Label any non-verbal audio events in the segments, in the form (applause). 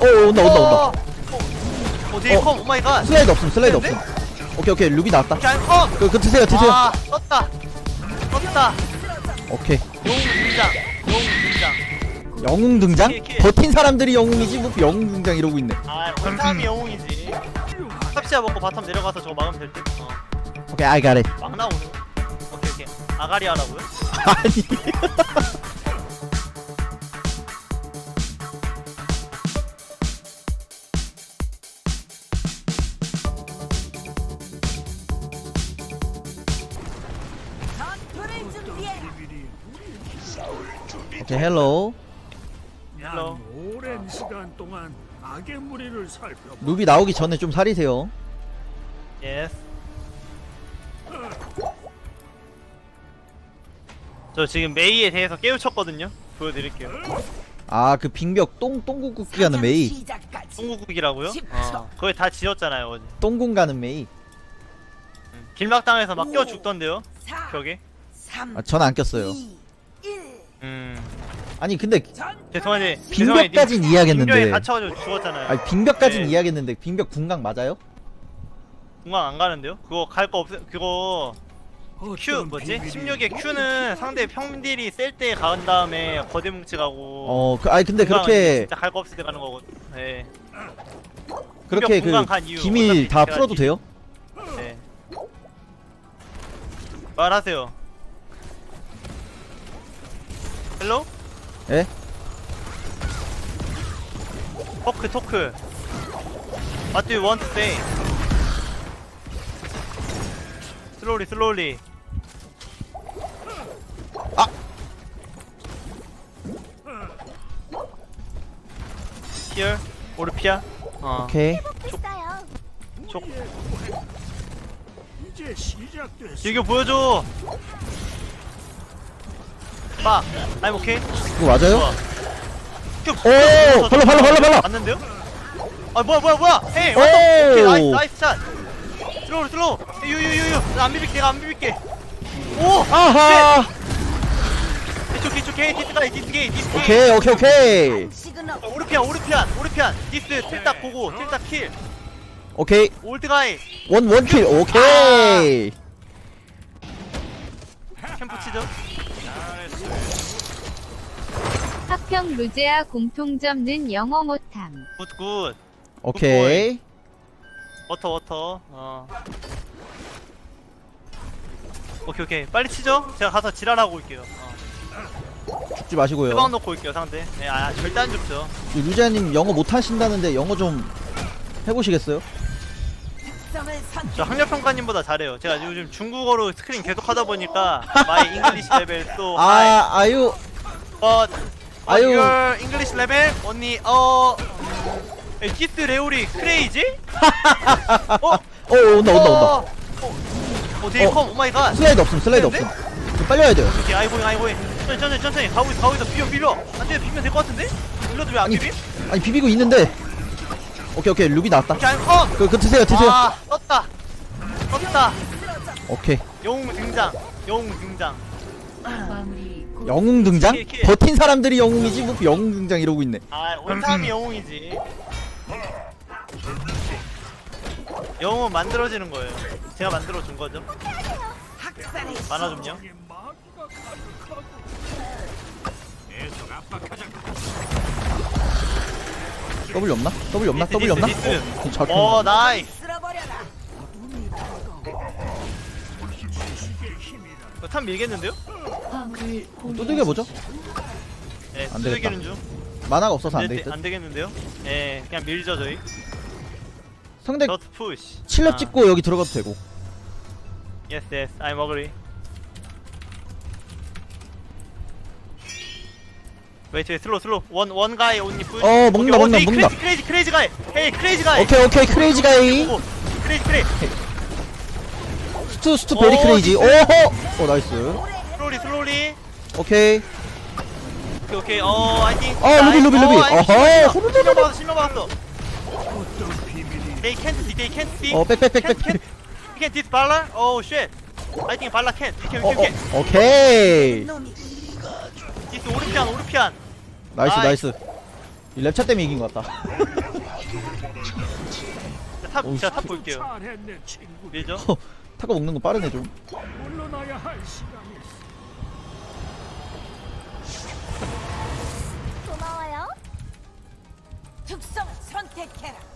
어 온다 온다 온다 어, 어, 되게 어. 컴, 오마이 갓. 슬라이드 없음 슬라이드? 없음 오케이 오케이 루비 나왔다 잘 컴! 그, 그 드세요 드세요 아, 떴다. 떴다. 오케이 영웅 등장. 영웅 등장. 영웅 등장? 버틴 사람들이 영웅이지 뭐 영웅 등장 이러고 있네 아, 원삼이 영웅이지. 탑시아 먹고 바텀 내려가서 저거 막으면 될 듯. 어, 오케이 I got it 막 나오네. 오케이, 오케이. 아가리 하라고요? (laughs) 아니 오케이 헬로 헬로. 난 오랜 시간 동안 악의 무리를 살펴 루비 나오기 전에 좀 살이세요 예스. 저 지금 메이에 대해서 깨우쳤거든요. 보여드릴게요. 아 그 빙벽 똥 똥국국기 가는 메이 송구국이라고요? 어, 거의 다 지었잖아요 어제. 똥궁 가는 메이 음, 길막당해서 막껴 죽던데요. 벽에. 아 전 안 꼈어요 음. 아니 근데 죄송한데 빙벽까진 빙벽에 이해하겠는데 갇혀가지고 죽었잖아요. 아니 빙벽까진 네. 이해하겠는데 빙벽 궁각 맞아요? 공항 안 가는데요? 그거 갈 거 없. 그거 Q 뭐지? 16의 Q는 상대 평딜이 셀 때 간 다음에 거대 뭉치 가고. 어 그, 아니 근데 공항은 그렇게 진짜 갈 거 없을 때 가는 거고. 네. 그렇게 그간 이유. 비밀 어차피 다 제가 풀어도 지- 돼요? 네. 말하세요. 헬로? 예? 토크 토크. What do you want to say? 슬로리 슬로리. 아! Here 오르피아. 어. 오케이 촉. 이제 시작됐어. 이거 보여줘. 빠. I'm okay. 그거 맞아요? 좋아. 큐. 오! 발라 발라 발라 발라! 맞는데요? 아 뭐야 뭐야 뭐야! 오! 왔어! 오케이 나이스 나이스 샷! 슬로우 슬로우! 유유유유! 나안 비빌게 내가 안 비빌게! 오! 아하! 이쪽 이쪽 헤이 디스 가이 디스 게이 디스 게이! 오케이 오케이 오케이 어, 오르피안 오르피안 오르피안 디스 틀딱 보고 틀딱 킬! 오케이 올드 가이! 원 원 킬 오케이 캠프 치죠? 학평 루제아 공통점는 영어 못함. 굿굿 오케이. 워터 워터. 어. 오케이 오케이. 빨리 치죠? 제가 가서 지랄하고 올게요. 어. 죽지 마시고요. 후방 놓고 올게요 상대. 네, 아 절대 안 죽죠. 루지아님 영어 못 하신다는데 영어 좀 해보시겠어요? 저 학력 평가님보다 잘해요. 제가 요즘 중국어로 스크린 계속 하다 보니까 English level so high. 아 아유. But 아유. your English level only 어. 기스 레오리 크레이지? (laughs) 어? 어 온다 온다 온다. 어, 어, 어 되게 어. 컴 오마이 갓. 슬라이드 없음 슬라이드? 없음. 좀 빨리 와야 돼요. 오케이 아이고잉 아이고잉 천천히 천천히 천천히. 가고 있어 가고 있어. 비벼 비벼. 안돼 비비면 될 것 같은데? 일러도 왜안 아니 비빔? 아니 비비고 있는데. 오케이 오케이. 루비 나왔다. 오케이 아이 컴! 그, 그 드세요 드세요. 아 떴다. 떴다. 오케이. 영웅 등장. 영웅 등장 영웅 등장? 킬, 킬. 버틴 사람들이 영웅이지 뭐 영웅 등장 이러고 있네 아 원삼이 영웅이지 영웅은 만들어지는 거예요 제가 만들어준 거죠 만화 좀요. W 없나? W 없나? W 없나? 어, 잘 어. 나이스. 이거 탑 밀겠는데요? 두들겨 보죠 네안 두들기는 중 만화가 없어서 안 네, 되겠다 안 되겠는데요? 네 그냥 밀죠 저희 상대 7렙 아. 찍고 여기 들어가도 되고 Yes, yes, I'm agree. Wait, wait, slow, slow. One, one guy only push. 어, 먹는다, 먹는다, 먹는다. Crazy, crazy, crazy guy. Hey, crazy guy. 오케이 오케이 크레이지 가이 오, crazy, crazy. 스투 스투 오, 베리 크레이지 디스. 오호 오 나이스 Slowly. 오케이 Okay, okay. Oh, I think. 어, 루비, 루비, 루비. 어허, 실명. 받았어, 실명 받았어. They can't see, they can't see. 어 백백백백. You can this Bala? Oh shit. I think Bala can't. You can, 어, you can. 어, 오케이 This 오르피안, 오르피안. 나이스 나이스. 이 랩차 때문에 이긴 것 같다 탑 오우, 제가 탑 볼게요 잘했네 친구. 밀죠 타고 먹는 거 빠르네 좀 물러나야 할 시간이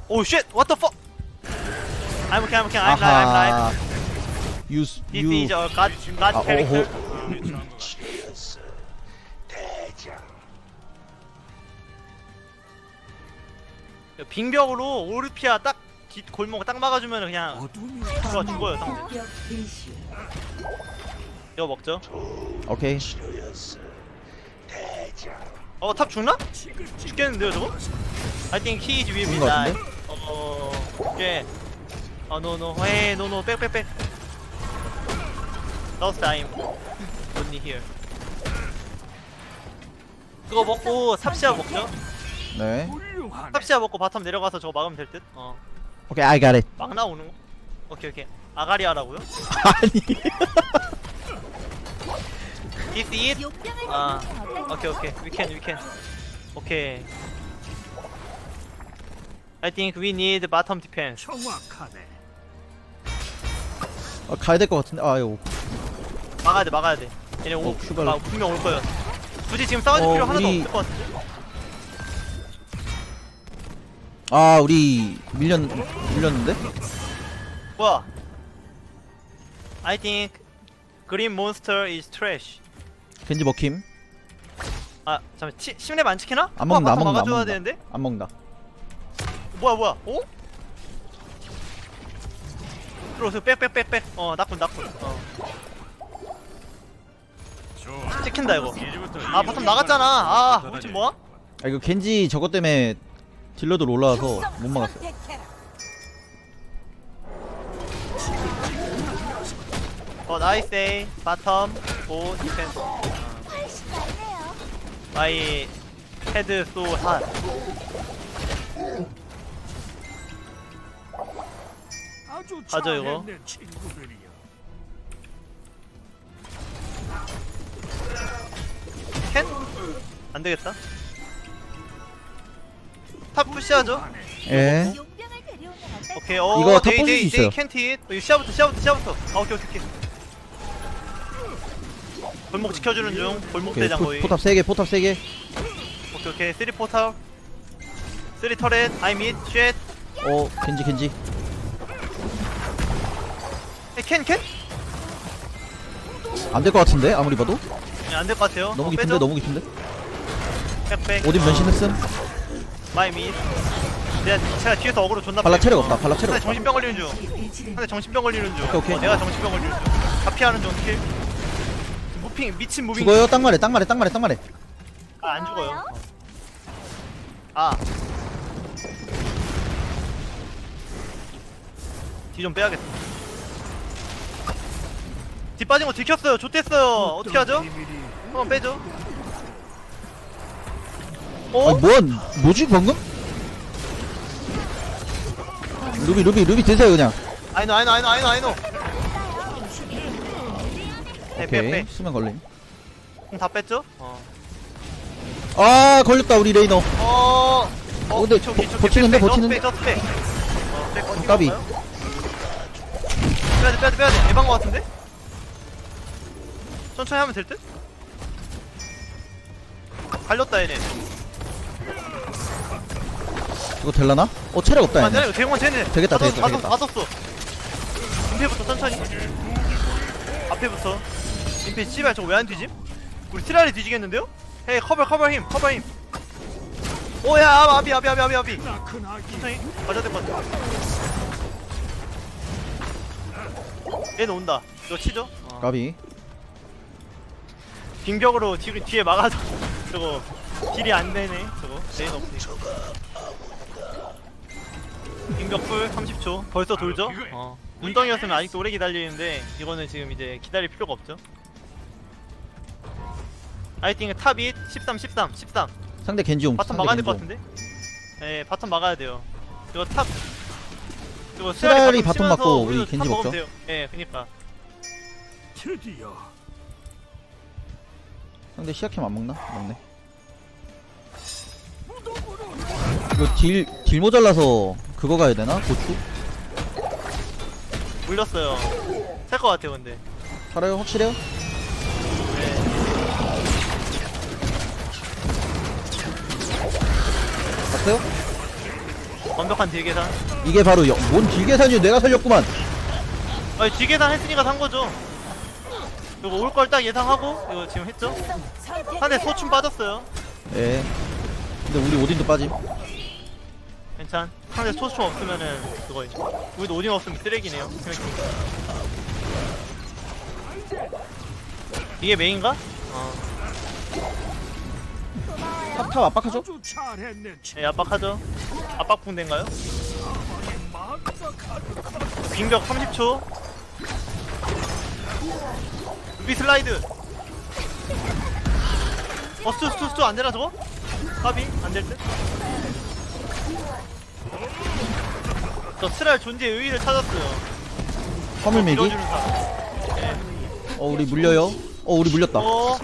오 쉣! What the fuck! I'm okay, I'm okay, I'm live, I'm live 아하 유스 This 유 is a god, god 아, character. 빙벽으로 오르피아 딱 뒷 골목 딱 막아주면 그냥 죽어 죽어요 상 이거 먹죠 오케이 어 탑 죽나? 죽겠는데요 저거? I think he is will be 죽은 것 die 같은데? 어... 오케이 어 no no hey no no Last time only here 그거 먹고 삽시아 먹죠? 네. 삽시아 먹고 바텀 내려가서 저거 막으면 될 듯? 어. 오케이 I got it 막 나오는 거? 오케이 오케이 아가리아라고요? (laughs) 아니 This is 욕병을 아 아. 오케이 오케이 we can we can. 오케이 I think we need bottom defense. 정확하네. 아, 가야 될 것 같은데. 아유. 막아야 돼 막아야 돼. 얘네 오, 어. 막 분명 올 거예요. 굳이 지금 싸워줄 어, 필요 하나도 우리- 없을 것 같은데? 아 우리 밀렸 밀렸는데? 뭐야? I think green monster is trash 겐지 먹힘. 아 잠깐 치, 심랩 안 지키나? 안 먹는다 안 바텀 먹는다 안 막아줘야 먹는다. 되는데? 안 먹는다. 뭐야 뭐야? 어? 들어오세요. 빽빽빽빽. 어 나쁜 나쁜. 어. 찍힌다 이거. 아 바텀 나갔잖아. 아 우리 팀 뭐야? 아 이거 겐지 저것 때문에 딜러들 올라와서 못 막았어. 선택해라. 어 나이스 에이 바텀 오 디펜스. 마이 헤드 소핫 아주 맞아, 이거. 잘했네 친구들이여. 캔? 안 되겠다 탑 푸시하죠. 예 용병을? 오케이 어 이거 탑 데이, 데이, 수 있어요. 데이 캔티 어, 이거 시야부터 시야부터 시야부터 아 오케이 오케이 오케이 골목 지켜주는 중. 골목 오케이 대장 포, 거의 포탑 3개 포탑 3개. 오케이 오케이. 쓰리 포탑. 쓰리 터렛. 아이 밋. 쉣. 어 겐지 겐지. 캔 캔? 안 될 것 같은데 아무리 봐도? 네, 안될 것 같아요. 너무 어, 깊은데 빼죠? 너무 깊은데? 백백. 오딘 변신했음? 마이 밋. 내가 제가 뒤에서 어그로 존나 발라. 체력 없다 발라 체력 없다. 정신병 걸리는 중. 상대 정신병 걸리는 중. 오케이, 오케이. 어, 내가 정신병 걸리는 중다 피하는 중 킬. 무핑 미친 무빙 죽어요 딱 말해 딱 말해 딱 말해 딱 말해 아, 안 죽어요 고마워요. 어. 아. 뒤 좀 빼야겠다. 뒤 빠진 거 들켰어요. 좋댔어요. 어떻게 하죠? 한번 빼죠. 아 어? 뭐야 뭐지 방금 루비 루비 루비 드세요 그냥 아이노 아이노 아이노 아이노 아이노. 빼, 빼, 오케이 빼. 수면 걸림 그럼 다 뺐죠? 어. 아 걸렸다 우리 레이너 어. 어, 근데 기초, 버- 버티는데, 기초, 버티는데? 빼, 빼. 어, 빼, 버티는 까비. 건가요? 빼야 돼, 빼야 돼, 빼야돼. 에반 거 같은데? 천천히 하면 될 듯? 갈렸다, 얘네. 이거 될라나? 어 체력 없다 아, 얘네 내가 대공원 쟤네. 되겠다, 다 되겠다, 썼어, 되겠다. 다 썼어. 임페부터 천천히. 앞에부터. 임페 씨발 저거 왜 안 뒤짐? 우리 트라리 뒤지겠는데요? 헤이 커버 커버 힘 커버 힘. 오야 아비 아비 아비 아비 아비. 나큰 아기. 천천히 가져야 될것 같아. 얘는 온다. 이거 치죠? 어. 까비 빙벽으로 뒤, 뒤에 막아도 (laughs) 저거 딜이 안 되네. 저거 레인 없으니까. 빙벽 풀 30초. 벌써 돌죠? 어. 운덩이였으면 아직도 오래 기다리는데 이거는 지금 이제 기다릴 필요가 없죠. 아이팅 탑잇 13 13 13 상대 겐지 용 바텀 상대 막아야 될 것. 같은데? 네 바텀 막아야 돼요 이거 탑 이거 수달이 바텀 맞고 우리 겐지 먹죠. 예 그니까 드디어 상대 시야캠 안 먹나? 먹네 이거 딜, 딜 모자라서 그거 가야 되나? 고추? 물렸어요 살 것 같아요 근데 살아요? 확실해요? 봤어요? 완벽한 딜 계산. 이게 바로 영, 뭔 딜계산이야 내가 살렸구만. 아니 딜 계산 했으니까 산 거죠. 이거 올 걸 딱 예상하고 이거 지금 했죠? 상대 소춤 빠졌어요. 예. 근데 우리 오딘도 빠짐. 괜찮. 상대 소춤 없으면은 그거 우리도 오딘 없으면 쓰레기네요. 생각해보니까. 이게 메인가? 어 탑탑 압박하죠? 네, 압박하죠. 압박 붕대인가요? 빙벽 30초. 루비 슬라이드. 어 스투 스투 스투 안 되나 저거? 까비 안 될 듯? 저 스랄 존재의 의의를 찾았어요. 화물매기? 밀어주는 사람. 어 우리 물려요? 어 우리 물렸다. 어?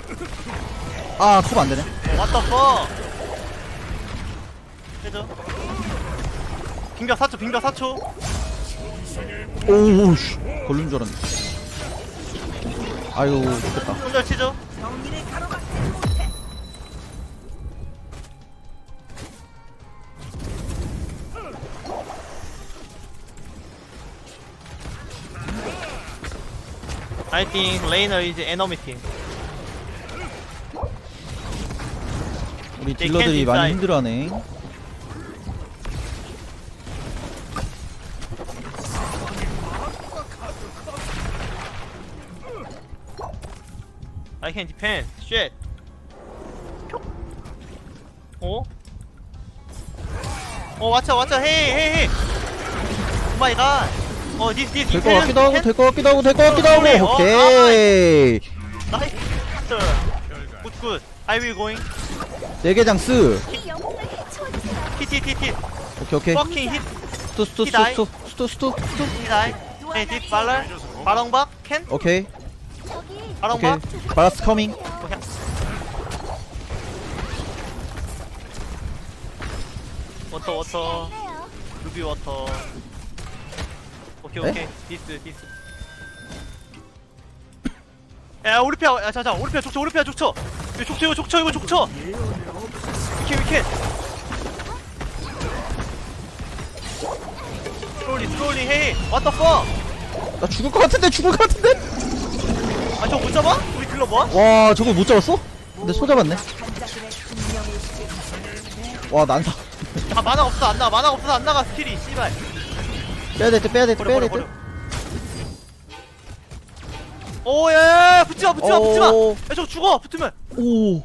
아컵 안 되네 What the fuck? 해줘. 빙벽 4초 빙벽 4초. 오우 씨. 걸린 줄 알았네. 아유 좋겠다. 손절 치죠. I think is enemy team 우리 They 딜러들이 can't 많이 decide. 힘들어하네 I can defend. Shit. 어? 어, watcha, watcha. Hey, hey, hey. Oh my god. 어, this, this. 될 것 같기도 하고 될 것 같기도 하고 될 것 같기도 어, 하고 오케이 Nice. Good, good. I will going. 네개장스 이 영웅을 해치워주세요. Hit, hit, hit, hit. 오케이 오케이 Fucking hit. 스투 스투 히 다이. 스투 스투 스투 스투. Hey, hit, 발랄. 바렁박. Can? 오케이 오케이 바렁박. 바라스 커밍 오케이. 워터, 워터. 루비 워터. 오케이 네? 오케이 디스 디스. 야 오리피아 야 자자 오리피아 족쳐 오리피아 족쳐 이거 족쳐 이거 족쳐 이거 족쳐. 위키 위키 스로리 스로리 헤이 왓더 퍼나 죽을 것 같은데 죽을 것 같은데? 아 저거 못 잡아? 우리 딜러 뭐? 와 저거 못 잡았어? 근데 소 잡았네. 와 난사 아 만화 없어 안 나가 만화 없어서 안 나가 스킬이 씨발. 빼야 될듯 빼야 될듯 버려 빼야 버려 될듯 버려 오야야야 붙지마 붙지마 붙지마 오. 야 저거 죽어 붙으면 오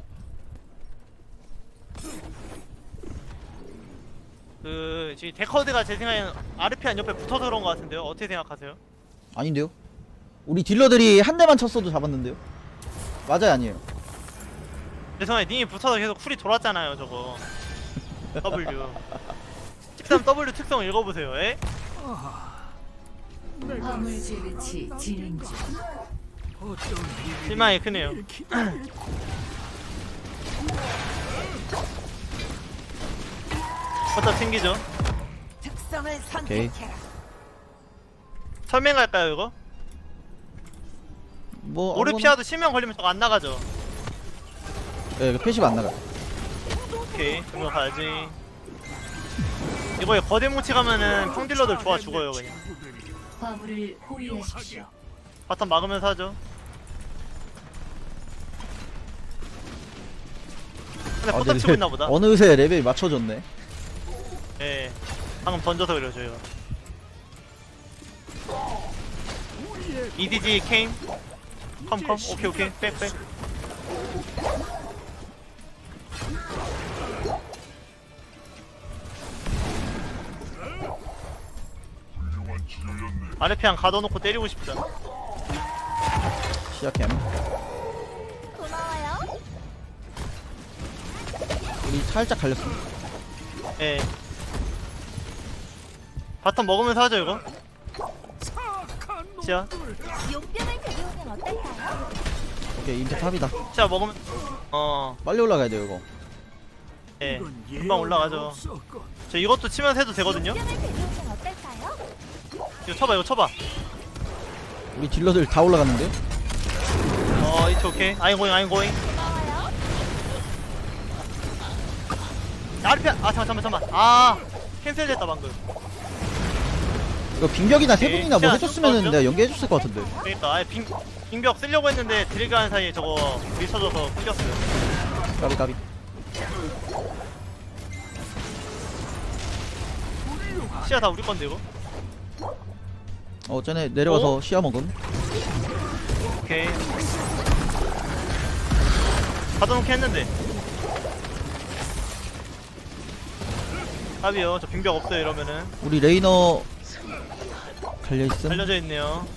그 지금 데커드가 제 생각에는 아르피안 옆에 붙어서 그런 것 같은데요 어떻게 생각하세요? 아닌데요? 우리 딜러들이 한 대만 쳤어도 잡았는데요? 맞아요 아니에요 제 생각에 님이 붙어서 계속 쿨이 돌았잖아요 저거 W 13W 특성 읽어보세요 에? 내가 화물 재배치 진행 중. 실망이 크네요 버터 챙기죠 특성을 오케이. 선택해라. 설명 갈까요 이거? 뭐 오르피아도 실명 걸리면 저거 안 나가죠 예, 네, 패시브 안 나가 오케이 그거 가야지 이거에 거대 뭉치 가면은 평딜러들 좋아 죽어요 그냥 화물을 호위하십시오. 바텀 막으면서 하죠 근데 아, 포탑 근데 치고 있나 보다. 어느새 레벨이 맞춰졌네. 예 방금 던져서 그래요 저희가. EDG 케임 컴컴? 오케이 오케이. 백백. 아르피안 가둬놓고 때리고 싶다. 시작햄 우리 살짝 갈렸어. 예. 바텀 먹으면서 하죠 이거. 용병을 데려오면 어떨까요? 오케이 인터 탑이다. 시야 먹으면 어. 빨리 올라가야 돼요 이거. 예. 금방 올라가죠. 저 이것도 치면서 해도 되거든요? 용병을 데려오면 어떨까요? 이거 쳐봐 이거 쳐봐. 우리 딜러들 다 올라갔는데? 어 이츠 오케이 아잉 고잉 아잉 고잉 아르피아 아 잠깐 잠깐 잠깐 아 캔슬됐다 방금 이거 빙벽이나 세 오케이. 분이나 뭐좀 내가 연계해줬을 것 같은데. 그러니까 아예 빙, 빙벽 쓰려고 했는데 드리그 하는 사이에 저거 밀쳐져서 끊겼어요 까비 까비. 시야 다 우리 건데 이거 어, 쟤네 내려가서 어? 시야 먹음. 오케이 가둬놓게 했는데 답이요. 저 빙벽 없어요 이러면은. 우리 레이너 달려있음. 달려져 있네요.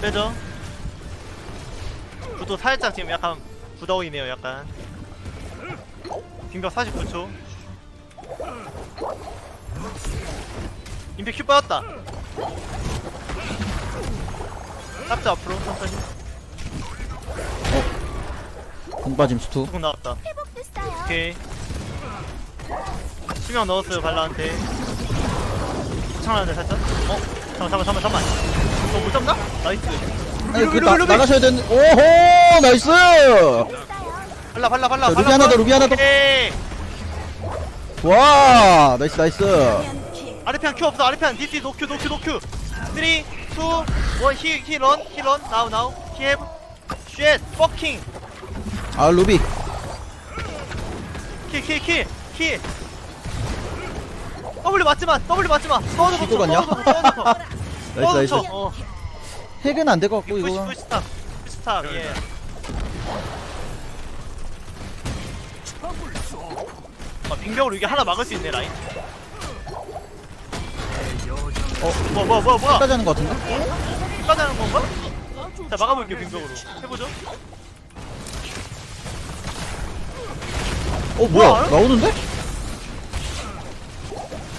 빼죠? 구도 살짝 지금 약간 부더이네요 약간. 빙벽 49초. 임팩 큐 빠졌다. 탑자 앞으로 천천히. 공 빠짐 스투. tuk 나왔다. 오케이 치명 넣었어요 발라한테 창하는데 살짝 어? 잠깐 잠깐 잠깐 잠깐 어못 잡나? 나이스 아니, 그 나, 나가셔야 되는. 오호! 나이스! 발라 발라 발라 자, 발라 루비 하나 더, 루비 하나 더. 오케이 와! 나이스, 나이스. 아르피안 큐 없어 아르피안 디스 노큐 노큐 노큐 3 2 1 힐런 힐런 나우 나우 힙쉣 퍼킹 아, 루비. 킬킬킬 킬 W 맞지마 W 맞지마 떠워줘 시도 갔냐? 나이스, 나이스. 어 핵은 안 될 것 같고, 푸시 이거. 푸시 탑 푸시 탑 예. 아 빙벽으로 이게 하나 막을 수 있네 라인 어 뭐야 뭐야 뭐야 뭐야 끝까지 하는 것 같은데? 끝까지 하는 건가? 자 막아볼게요 빙벽으로 해보죠 어, 뭐야? 뭐야? 나오는데?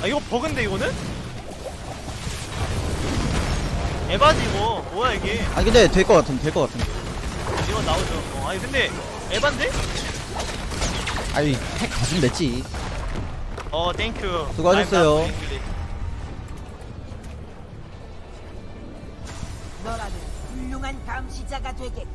아 이거 버그인데 이거는? 에바지 이거 뭐야 이게 아니, 근데 될 것 같은데, 될것 같은데. 이건 나오죠 어, 아니 근데 에반데? 아이, 핵 가지면 됐지. 어 땡큐 수고하셨어요. I'm not English. 너라면 훌륭한 감시자가 되게.